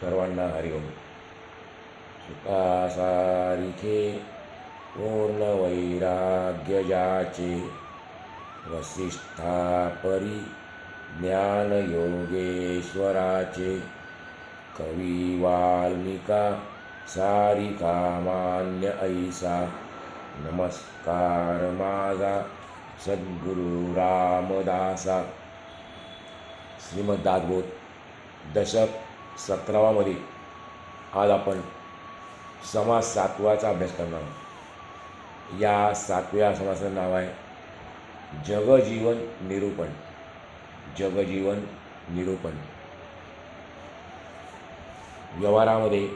सर्वांना हरिओम सुखासारिखे पूर्ण वैराग्यजाचे वसिष्ठा परी ज्ञानयोगेश्वराचे कवी वाल्मिका सारिका मान्य ऐसा. नमस्कार माझा सद्गुरु रामदासा. श्रीमद दशक सतरावामध्ये आज आपण समास सातवाचा अभ्यास करणार आहोत. या सातव्या समासाचं नाव आहे जगजीवन निरूपण. जगजीवन निरूपण. व्यवहारामध्ये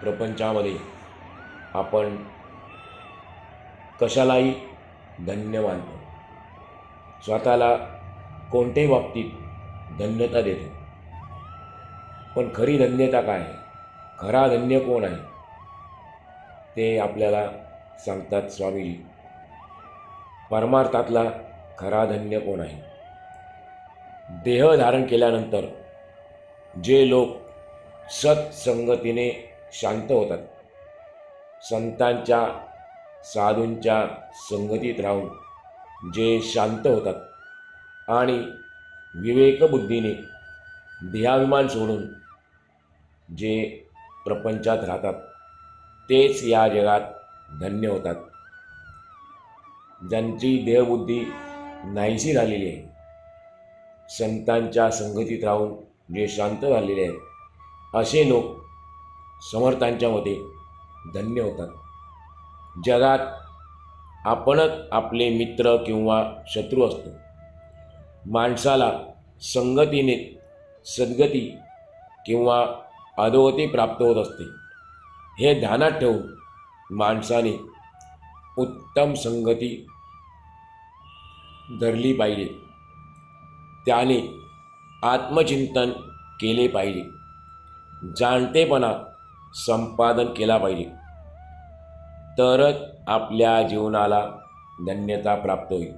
प्रपंचामध्ये आपण कशालाही धन्य मानतो. स्वतःला कोणत्याही बाबतीत धन्यता देतो. पण खरी धन्यता काय? आहे खरा धन्य कोण आहे? ते आपल्याला सांगतात स्वामीजी परमार्थातला खरा धन्य कोण आहे? देह धारण केल्यानंतर जे लोक सत्संगतीने शांत होतात संतांच्या साधूंच्या संगतीत राहून जे शांत होतात आणि विवेकबुद्धीने देहाभिमान सोडून जे प्रपंचात राहतात तेच या जगात धन्य होतात. ज्यांची देहबुद्धी नाहीशी झालेली आहे संतांच्या संगतीत राहून जे शांत झालेले आहेत असे लोक समर्थांच्या मते धन्य होतात. जगात आपणच आपले मित्र किंवा शत्रू असतो. माणसाला संगतीने सद्गती किंवा अधोगती प्राप्त होत असते. हे ध्यानात ठेवून माणसाने उत्तम संगती धरली पाहिजे. त्याने आत्मचिंतन केले पाहिजे. जाणतेपणा संपादन केला पाहिजे. तरच आपल्या जीवनाला धन्यता प्राप्त होईल.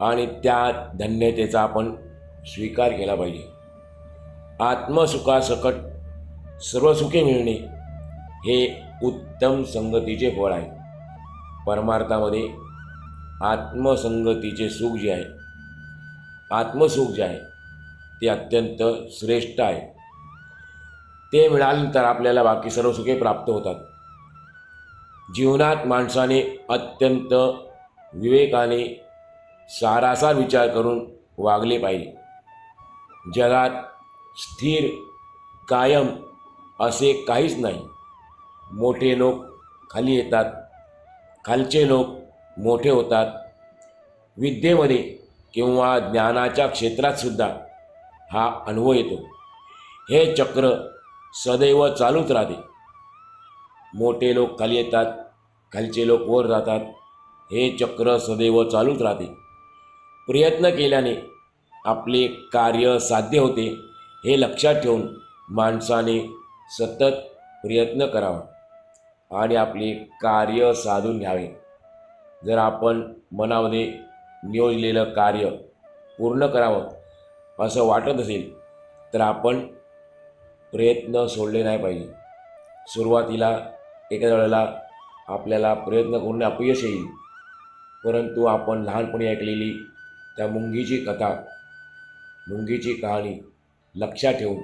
आणि त्या धन्यतेचा आपण स्वीकार केला पाहिजे. आत्मसुखासकट सर्व सुखे मिळणे हे उत्तम संगतीचे फळ आहे. परमार्थामध्ये आत्मसंगतीचे सुख जे आहे आत्मसुख जे आहे ते अत्यंत श्रेष्ठ आहे. ते मिळाल्यानंतर आपल्याला बाकी सर्व सुखे प्राप्त होतात. जीवनात माणसाने अत्यंत विवेकाने सारासार विचार करून वागले पाहिजे. जगात स्थिर कायम असे काहीच नाही. मोठे लोक खाली येतात खालचे लोक मोठे होतात. विद्येमध्ये किंवा ज्ञानाच्या क्षेत्रातसुद्धा हा अनुभव येतो. हे चक्र सदैव चालूच राहते. मोठे लोक खाली येतात खालचे लोक वर जातात. हे चक्र सदैव चालूच राहते. प्रयत्न केल्याने आपले कार्य साध्य होते. हे लक्षात ठेवून माणसाने सतत प्रयत्न करावा आणि आपले कार्य साधून घ्यावे. जर आपण मनामध्ये नियोजलेलं कार्य पूर्ण करावं असं वाटत असेल तर आपण प्रयत्न सोडले नाही पाहिजे. सुरुवातीला एखाद्या वेळेला आपल्याला प्रयत्न करून अपयश येईल परंतु आपण लहानपणी ऐकलेली त्या मुंगीची कथा मुंगीची कहाणी लक्षात ठेवून.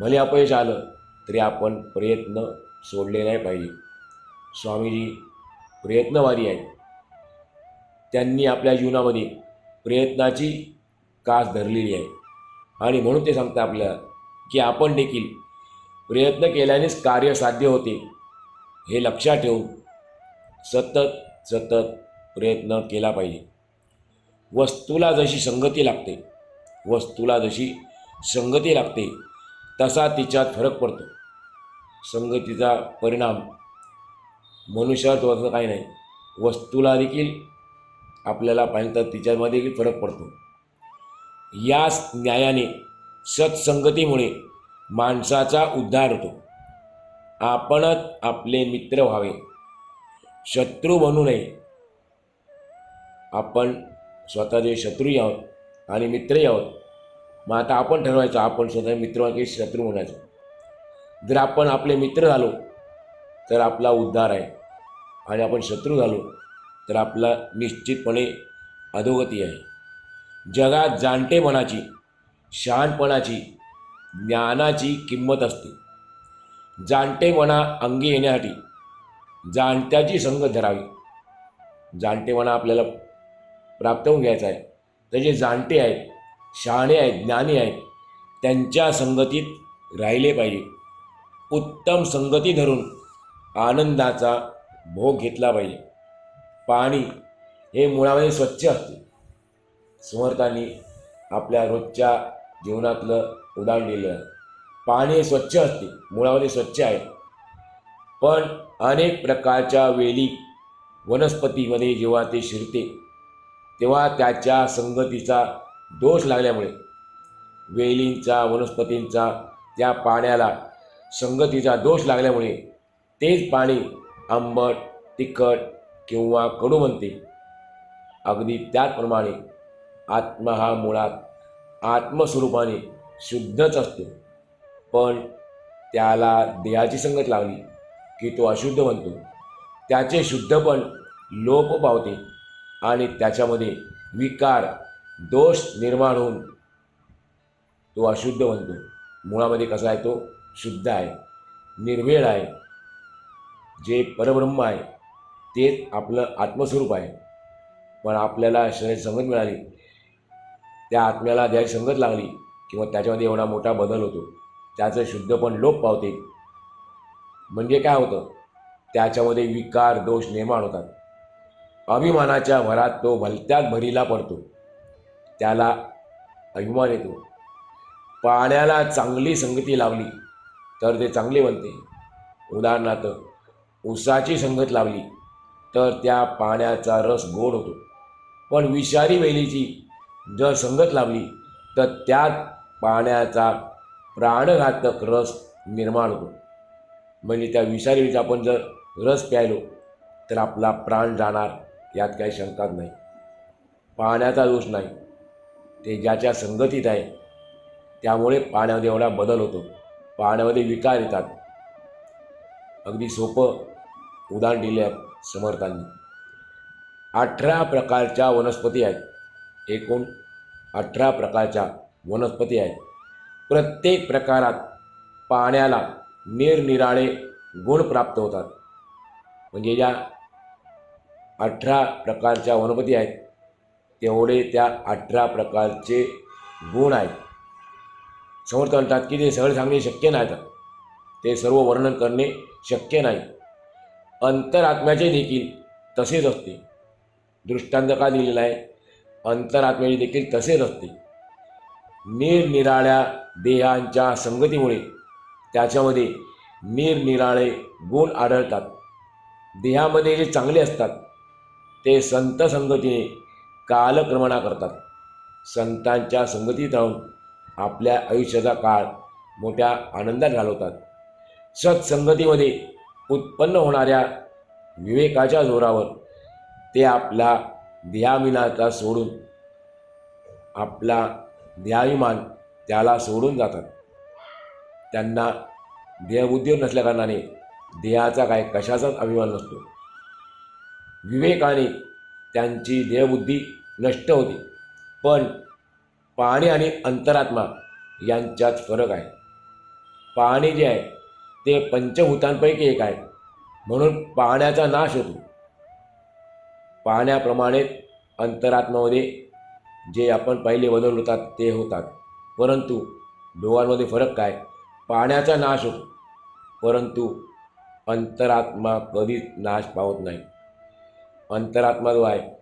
भले अपयश आलं तरी आपण प्रयत्न सोडले नाही पाहिजे. स्वामीजी प्रयत्नवारी आहेत. त्यांनी आपल्या जीवनामध्ये प्रयत्नाची कास धरलेली आहे. आणि म्हणून ते सांगतात आपल्याला की आपण देखील प्रयत्न केल्यानेच कार्य साध्य होते. हे लक्षात ठेवून सतत सतत प्रयत्न केला पाहिजे. वस्तूला जशी संगती लागते वस्तूला जशी संगती लागते तसा तिच्यात फरक पडतो. संगतीचा परिणाम मनुष्यावर होतं काही नाही वस्तूला देखील आपल्याला पाहिजे तर तिच्यामध्ये देखील फरक पडतो. याच न्यायाने सत्संगतीमुळे माणसाचा उद्धार होतो. आपणच आपले मित्र व्हावे. शत्रू बनू नये. आपण स्वतःचे शत्रूही आहोत आणि मित्रही आहोत. मग आता आपण ठरवायचं आपण स्वतः मित्र की शत्रू म्हणायचं. जर आपण आपले मित्र झालो तर आपला उद्धार आहे. आणि आपण शत्रू झालो तर आपला निश्चितपणे अधोगती आहे. जगात जाणतेपणाची शहाणपणाची ज्ञानाची किंमत असते. जाणतेपणा अंगी येण्यासाठी जाणत्याची संगत धरावी. जाणतेपणा आपल्याला प्राप्त होऊन घ्यायचा आहे. तर जे जाणते आहेत शहाणे आहेत ज्ञानी आहेत त्यांच्या संगतीत राहिले पाहिजे. उत्तम संगती धरून आनंदाचा भोग घेतला पाहिजे. पाणी हे मुळामध्ये स्वच्छ असते. समर्थांनी आपल्या रोजच्या जीवनातलं उदाहरण दिलं. आहे पाणी हे स्वच्छ असते मुळामध्ये स्वच्छ आहे. पण अनेक प्रकारच्या वेली वनस्पतीमध्ये जेव्हा ते शिरते तेव्हा त्याच्या संगतीचा दोष लागल्यामुळे वेलींचा वनस्पतींचा त्या पाण्याला संगतीचा दोष लागल्यामुळे तेच पाणी आंबट तिखट किंवा कडू म्हणते अगदी त्याचप्रमाणे आत्मा हा मुळात आत्मस्वरूपाने शुद्धच असतो. पण त्याला देहाची संगत लागली की तो अशुद्ध बनतो. त्याचे शुद्धपण लोप पावते आणि त्याच्यामध्ये विकार दोष निर्माण होऊन तो अशुद्ध बनतो. मुळामध्ये कसा आहे तो? शुद्ध आहे. निर्वेळ आहे. जे परब्रह्म आहे तेच आपलं आत्मस्वरूप आहे. पण आपल्याला शरीर संगत मिळाली. त्या आत्म्याला ज्याची संगत लागली किंवा त्याच्यामध्ये एवढा मोठा बदल होतो त्याचं शुद्धपण लोप पावते. म्हणजे काय होतं? त्याच्यामध्ये विकार दोष निर्माण होतात. अभिमानाच्या भरात तो भलत्यात भरीला पडतो. त्याला अभिमान येतो. पाण्याला चांगली संगती लावली तर ते चांगले बनते. उदाहरणार्थ उसाची संगत लावली तर त्या पाण्याचा रस गोड होतो. पण विषारी वेलीची जर संगत लावली तर त्यात पाण्याचा प्राणघातक रस निर्माण होतो. म्हणजे त्या विषारी वेलीचा आपण जर रस प्यायलो तर आपला प्राण जाणार यात काही शंकाच नाही. पाण्याचा दोष नाही. ते ज्याच्या संगतीत आहे त्यामुळे पाण्यामध्ये एवढा बदल होतो. पाण्यामध्ये विकार येतात. अगदी सोपं उदाहरण दिले आहे समर्थांनी. अठरा प्रकारच्या वनस्पती आहेत. एकूण अठरा प्रकारच्या वनस्पती आहेत. प्रत्येक प्रकारात पाण्याला निरनिराळे गुण प्राप्त होतात. म्हणजे ज्या अठरा प्रकारच्या वनस्पती आहेत तेवढे त्या अठरा प्रकारचे गुण आहेत. समर्थ म्हणतात की ते सगळे सांगणे शक्य नाही ते सर्व वर्णन करणे शक्य नाही. अंतरात्म्याचे देखील तसेच असते. दृष्टांत का दिलेला आहे. अंतरात्म्याचे देखील तसेच असते. निरनिराळ्या देहांच्या संगतीमुळे त्याच्यामध्ये निरनिराळे गुण आढळतात. देहामध्ये जे चांगले असतात ते संत संगतीने कालक्रमणा करतात संतांच्या संगतीत राहून आपल्या आयुष्याचा काळ मोठ्या आनंदात घालवतात. सत्संगतीमध्ये उत्पन्न होणाऱ्या विवेकाच्या जोरावर ते आपला ध्यामिनाचा सोडून आपला ध्याभिमान त्याला सोडून जातात. त्यांना देहबुद्धीवर नसल्याकारणाने देहाचा काय कशाचाच अभिमान नसतो. विवेकाने त्यांची देहबुद्धी नष्ट होते. पण पाणी आणि अंतरात्मा यांच्यात फरक आहे. पाणी जे आहे ते पंचभूतांपैकी एक आहे. म्हणून पाण्याचा नाश होतो. पाण्याप्रमाणे अंतरात्मामध्ये जे आपण पहिले बदल होतात ते होतात. परंतु दोघांमध्ये फरक काय? पाण्याचा नाश होतो. परंतु अंतरात्मा कधीच नाश पावत नाही. अंतरात्मा जो आहे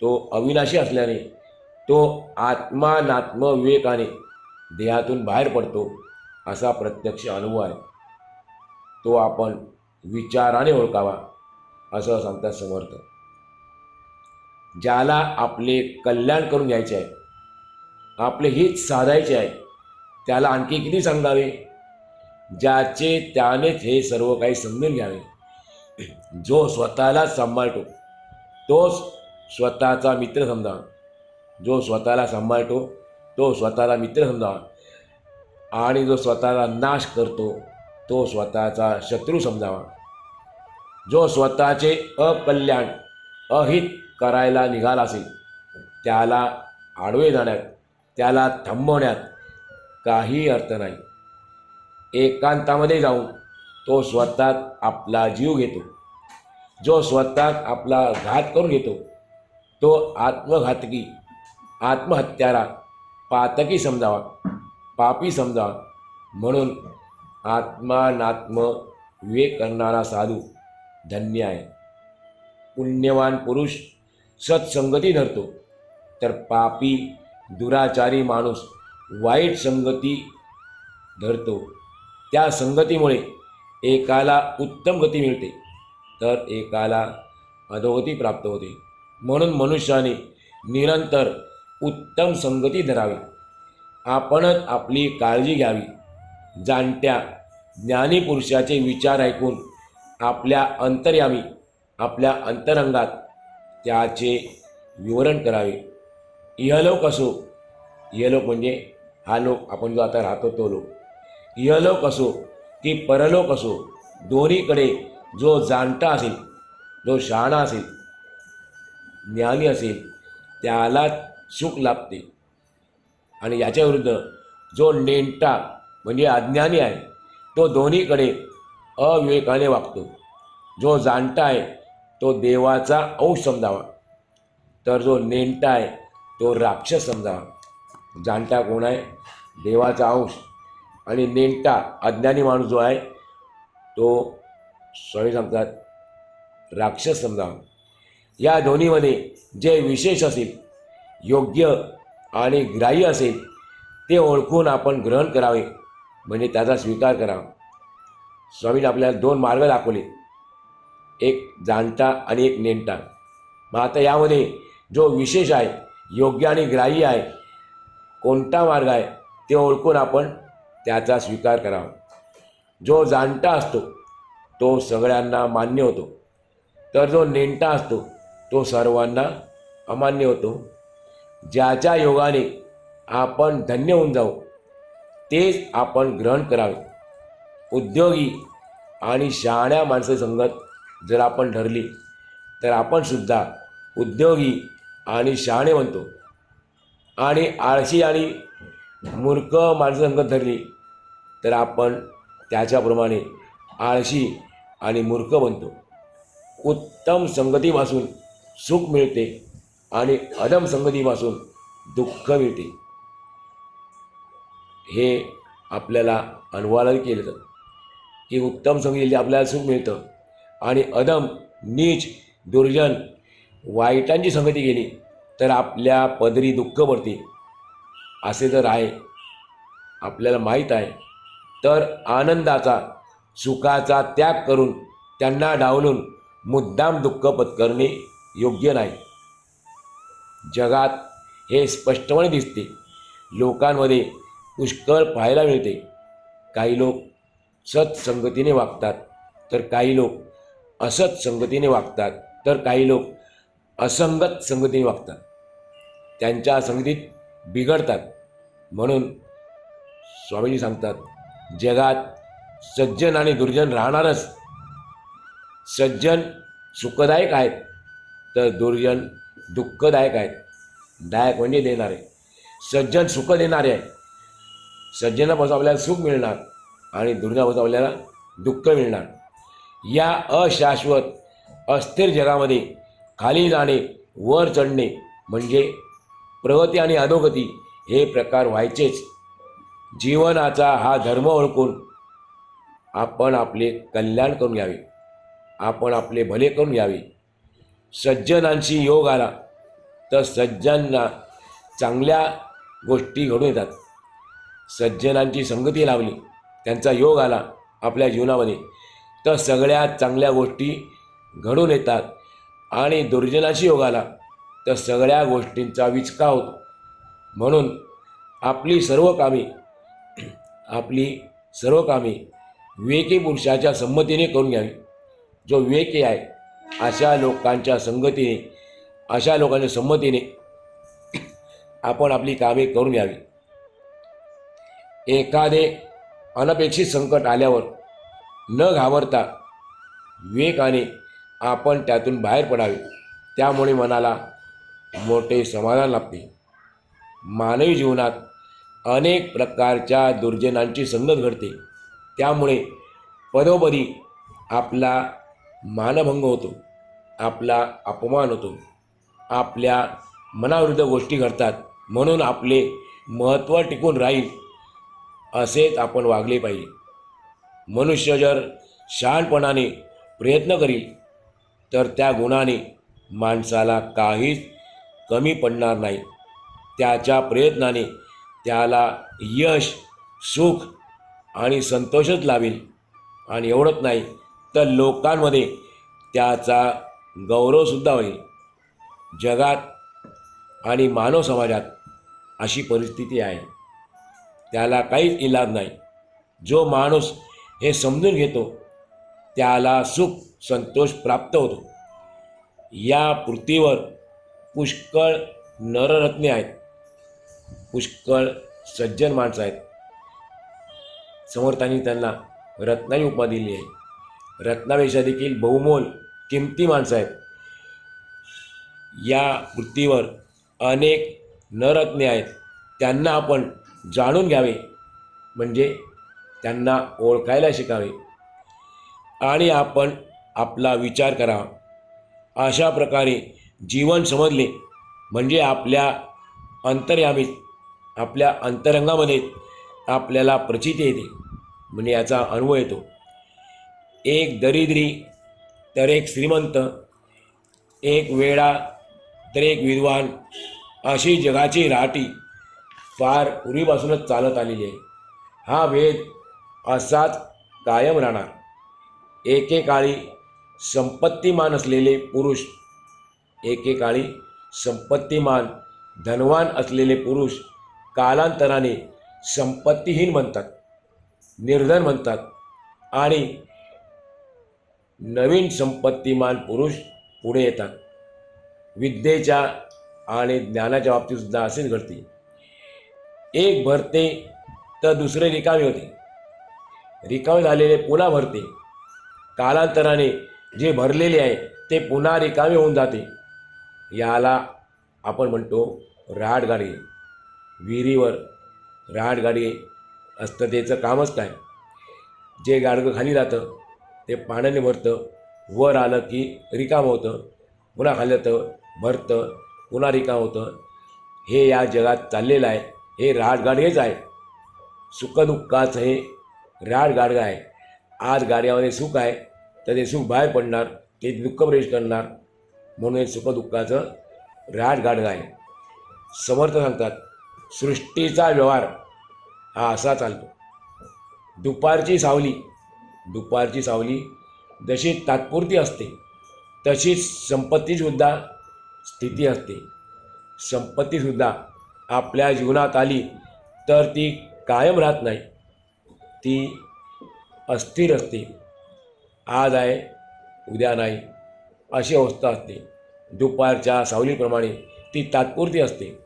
तो अविनाशी असल्याने तो आत्मानात्म विवेकाने देहातून बाहेर पडतो असा प्रत्यक्ष अनुभव आहे. तो आपण विचाराने ओळखावा असं सांगतात समर्थ. ज्याला आपले कल्याण करून घ्यायचे आहे आपले हित साधायचे आहे त्याला आणखी किती सांगावे? ज्याचे त्यानेच हे सर्व काही समजून घ्यावे. जो स्वतःला सांभाळतो तोच स्वतःचा मित्र समजा. जो स्वतःला सांभाळतो तो स्वतःला मित्र समजावा आणि जो स्वतःला नाश करतो तो स्वतःचा शत्रू समजावा. जो स्वतःचे अकल्याण अहित करायला निघाला असेल त्याला आडवे जाण्यात त्याला थांबवण्यात काही अर्थ नाही. एकांतामध्ये जाऊन तो स्वतः आपला जीव घेतो. जो स्वतः आपला घात करून घेतो तो आत्मघातकी आत्महत्यारा पातकी समजावा पापी समजावा. म्हणून आत्मानात्म विवेक करणारा साधू धन्य आहे. पुण्यवान पुरुष सत्संगती धरतो. तर पापी दुराचारी माणूस वाईट संगती धरतो. त्या संगतीमुळे एकाला उत्तम गती मिळते. तर एकाला अधोगती प्राप्त होते. म्हणून मनुष्याने निरंतर उत्तम संगती धरावी. आपणच आपली काळजी घ्यावी. जाणत्या ज्ञानी पुरुषाचे विचार ऐकून आपल्या अंतर्यामी आपल्या अंतरंगात त्याचे विवरण करावे. इहलोक असो इहलोक म्हणजे हा लोक आपण जो आता राहतो तो लोक. इहलोक असो की परलोक असो दोन्हीकडे जो जाणता असेल जो शहाणा असेल ज्ञानी असेल त्याला सुख लाभते. आणि याच्या विरुद्ध जो नेंटा म्हणजे अज्ञानी आहे तो दोन्हीकडे अविवेकाने वागतो. जो जाणता आहे तो देवाचा अंश समजावा. तर जो नेंटा आहे तो राक्षस समजावा. जाणता कोण आहे? देवाचा अंश आणि नेंटा अज्ञानी माणूस जो आहे तो स्वामी सांगतात राक्षस समजावा. या दोन्हीमध्ये जे विशेष असेल योग्य आणि ग्राह्य असेल ते ओळखून आपण ग्रहण करावे म्हणजे त्याचा स्वीकार करावा. स्वामीने आपल्याला दोन मार्ग दाखवले. एक जाणता आणि एक नेमता मग आता यामध्ये जो विशेष आहे योग्य आणि ग्राह्य आहे कोणता मार्ग आहे ते ओळखून आपण त्याचा स्वीकार करावा. जो जाणता असतो तो सगळ्यांना मान्य होतो. तर जो नेमता असतो तो सर्वांना अमान्य होतो. ज्याच्या योगाने आपण धन्य होऊन जाऊ तेच आपण ग्रहण करावे. उद्योगी आणि शहाण्या माणसं संगत जर आपण ठरली तर आपण सुद्धा उद्योगी आणि शहाणे म्हणतो आणि आळशी आणि मूर्ख माणसं संगत धरली तर आपण त्याच्याप्रमाणे आळशी आणि मूर्ख बनतो. उत्तम संगतीपासून सुख मिळते आणि अदम संगतीपासून दुःख मिळते. हे आपल्याला अनुभवाला केलं जातं. की उत्तम संगतीला आपल्याला सुख मिळतं आणि अदम नीच दुर्जन वाईटांची संगती गेली तर आपल्या पदरी दुःख पडते. असे जर आहे आपल्याला माहीत आहे तर आनंदाचा सुखाचा त्याग करून त्यांना डावलून मुद्दाम दुःख पत्करणे योग्य नाही. जगात हे स्पष्टपणे दिसते. लोकांमध्ये पुष्कळ पाहायला मिळते. काही लोक सत्संगतीने वागतात तर काही लोक असत संगतीने वागतात तर काही लोक असंगत संगतीने वागतात. त्यांच्या संगतीत बिघडतात. म्हणून स्वामीजी सांगतात जगात सज्जन आणि दुर्जन राहणारच. सज्जन सुखदायक आहेत. तर दुर्जन दुःखदायक आहेत. दायक म्हणजे देणारे. सज्जन सुख देणारे आहे सज्जनापासून आपल्याला सुख मिळणार आणि दुर्जनापासून आपल्याला दुःख मिळणार. या अशाश्वत अस्थिर जगामध्ये खाली जाणे वर चढणे म्हणजे प्रगती आणि अधोगती हे प्रकार व्हायचेच. जीवनाचा हा धर्म ओळखून आपण आपले कल्याण करून घ्यावे. आपण आपले भले करून घ्यावे. सज्जनांशी योग आला तर सज्जनांना चांगल्या गोष्टी घडून येतात. सज्जनांची संगती लावली त्यांचा योग आला आपल्या जीवनामध्ये तर सगळ्या चांगल्या गोष्टी घडून येतात. आणि दुर्जनाशी योग आला तर सगळ्या गोष्टींचा विचका होतो. म्हणून आपली सर्व कामे आपली सर्व कामे विवेकी पुरुषाच्या संमतीने करून घ्यावी. जो विवेकी आहे अशा लोकांच्या संगतीने अशा लोकांच्या संमतीने आपण आपली कामे करून घ्यावी. एखादे अनपेक्षित संकट आल्यावर न घाबरता विवेकाने आपण त्यातून बाहेर पडावे. त्यामुळे मनाला मोठे समाधान लाभते. मानवी जीवनात अनेक प्रकारच्या दुर्जनांची संगत घडते. त्यामुळे पदोपदी आपला मानभंग होतो. आपला अपमान होतो. आपल्या मनाविरुद्ध गोष्टी घडतात. म्हणून आपले महत्त्व टिकून राहील असेच आपण वागले पाहिजे. मनुष्य जर शहाणपणाने प्रयत्न करील तर त्या गुणाने माणसाला काहीच कमी पडणार नाही. त्याच्या प्रयत्नाने त्याला यश सुख आणि संतोषच लाभेल आणि एवढंच नाही तर लोकांमध्ये त्याचा गौरवसुद्धा होईल. जगात आणि मानव समाजात अशी परिस्थिती आहे. त्याला काहीच इलाज नाही. जो माणूस हे समजून घेतो त्याला सुख संतोष प्राप्त होतो. या पृथ्वीवर पुष्कळ नररत्ने आहेत. पुष्कळ सज्जन माणसं आहेत. समर्थांनी त्यांना रत्नाची उपमा दिली आहे. रत्नापेक्षा देखील बहुमोल किमती माणसं आहेत. या पृथ्वीवर अनेक नरत्ने आहेत. त्यांना आपण जाणून घ्यावे म्हणजे त्यांना ओळखायला शिकावे. आणि आपण आपला विचार करावा अशा प्रकारे जीवन समजले म्हणजे आपल्या अंतर्यामीत आपल्या अंतरंगामध्ये आपल्याला प्रचिती येते. म्हणजे याचा अनुभव येतो. एक दरिद्री तर एक श्रीमंत एक वेळा तर एक विद्वान अशी जगाची राहटी फार पूर्वीपासूनच चालत आलेली आहे. हा भेद असाच कायम राहणार. एकेकाळी संपत्तीमान असलेले पुरुष एकेकाळी संपत्तीमान धनवान असलेले पुरुष कालांतराने संपत्तीहीन म्हणतात निर्धन म्हणतात आणि नवीन संपत्तीमान पुरुष पुढे येतात. विद्येच्या आणि ज्ञानाच्या बाबतीतसुद्धा असेच घडते एक भरते तर दुसरे रिकामे होते. रिकामे झालेले पुन्हा भरते. कालांतराने जे भरलेले आहे ते पुन्हा रिकामे होऊन जाते. याला आपण म्हणतो राहाटगाडी. विहिरीवर राहाटगाडी असतं त्याचं कामच काय? जे गाडगं खाली जातं ते पाण्याने भरतं. वर आलं की रिकामं होतं. पुन्हा खाली भरतं. पुन्हा रिकाम होतं. हे या जगात चाललेलं आहे. हे राडगाड हेच आहे. सुखदुःखाचं हे राडगाडगं आहे. आज गाड्यामध्ये सुख आहे. तर ते सुख बाहेर पडणार. ते दुःख प्रवेश करणार. म्हणून हे सुखदुःखाचं राडगाडगं आहे. समर्थ सांगतात सृष्टीचा व्यवहार हा असा चालतो. दुपारची सावली दुपारची सावली जशी तात्पुरती असते तशीच संपत्तीसुद्धा स्थिती असते. संपत्तीसुद्धा आपल्या जीवनात आली तर ती कायम राहत नाही. ती अस्थिर असते. आज आहे उद्या नाही अशी अवस्था असते. दुपारच्या सावलीप्रमाणे ती तात्पुरती असते.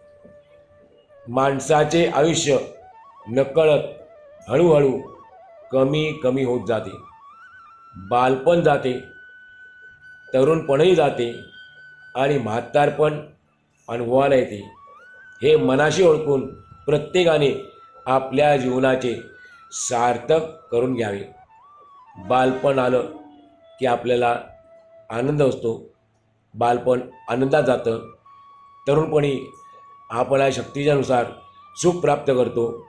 माणसाचे आयुष्य नकळत हळूहळू कमी कमी होत जाते. बालपण जाते तरुणपणही जाते आणि म्हातारपण अनुभवाला येते. हे मनाशी ओळखून प्रत्येकाने आपल्या जीवनाचे सार्थक करून घ्यावे. बालपण आलं की आपल्याला आनंद असतो. बालपण आनंदात जातं. तरुणपणी आपल्या शक्तीच्यानुसार सुख प्राप्त करतो.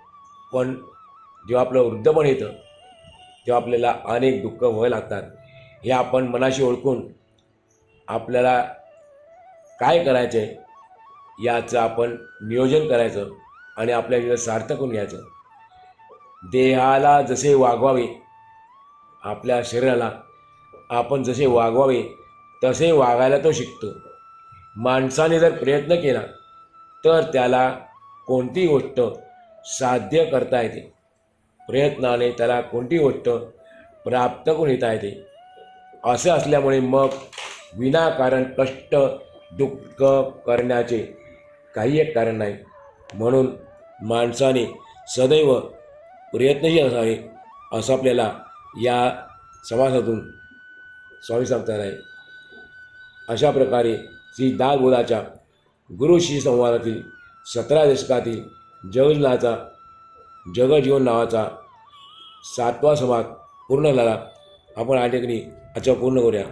पण जेव्हा आपलं वृद्धपण येतं तेव्हा आपल्याला अनेक दुःख व्हायला लागतात हे आपण मनाशी ओळखून आपल्याला काय करायचं आहे याचं आपण नियोजन करायचं आणि आपल्या जीवन सार्थक करून घ्यायचं. देहाला जसे वागवावे आपल्या शरीराला आपण जसे वागवावे तसे वागायला तो शिकतो. माणसाने जर प्रयत्न केला तर त्याला कोणती गोष्ट साध्य करता येते. प्रयत्नाने त्याला कोणती गोष्ट प्राप्त करून येता येते? असे असल्यामुळे मग विनाकारण कष्ट दुःख करण्याचे काही एक कारण नाही. म्हणून माणसाने सदैव प्रयत्नशील असावे असं आपल्याला या समासातून स्वामी सांगतात आहे. अशा प्रकारे श्री दासबोधाच्या गुरुशी संवादातील सतरा दशकातील जगजीवनाचा जगजीवन नावाचा सातवा समाज पूर्ण झाला. आपण या ठिकाणी आजच्या पूर्ण करूया.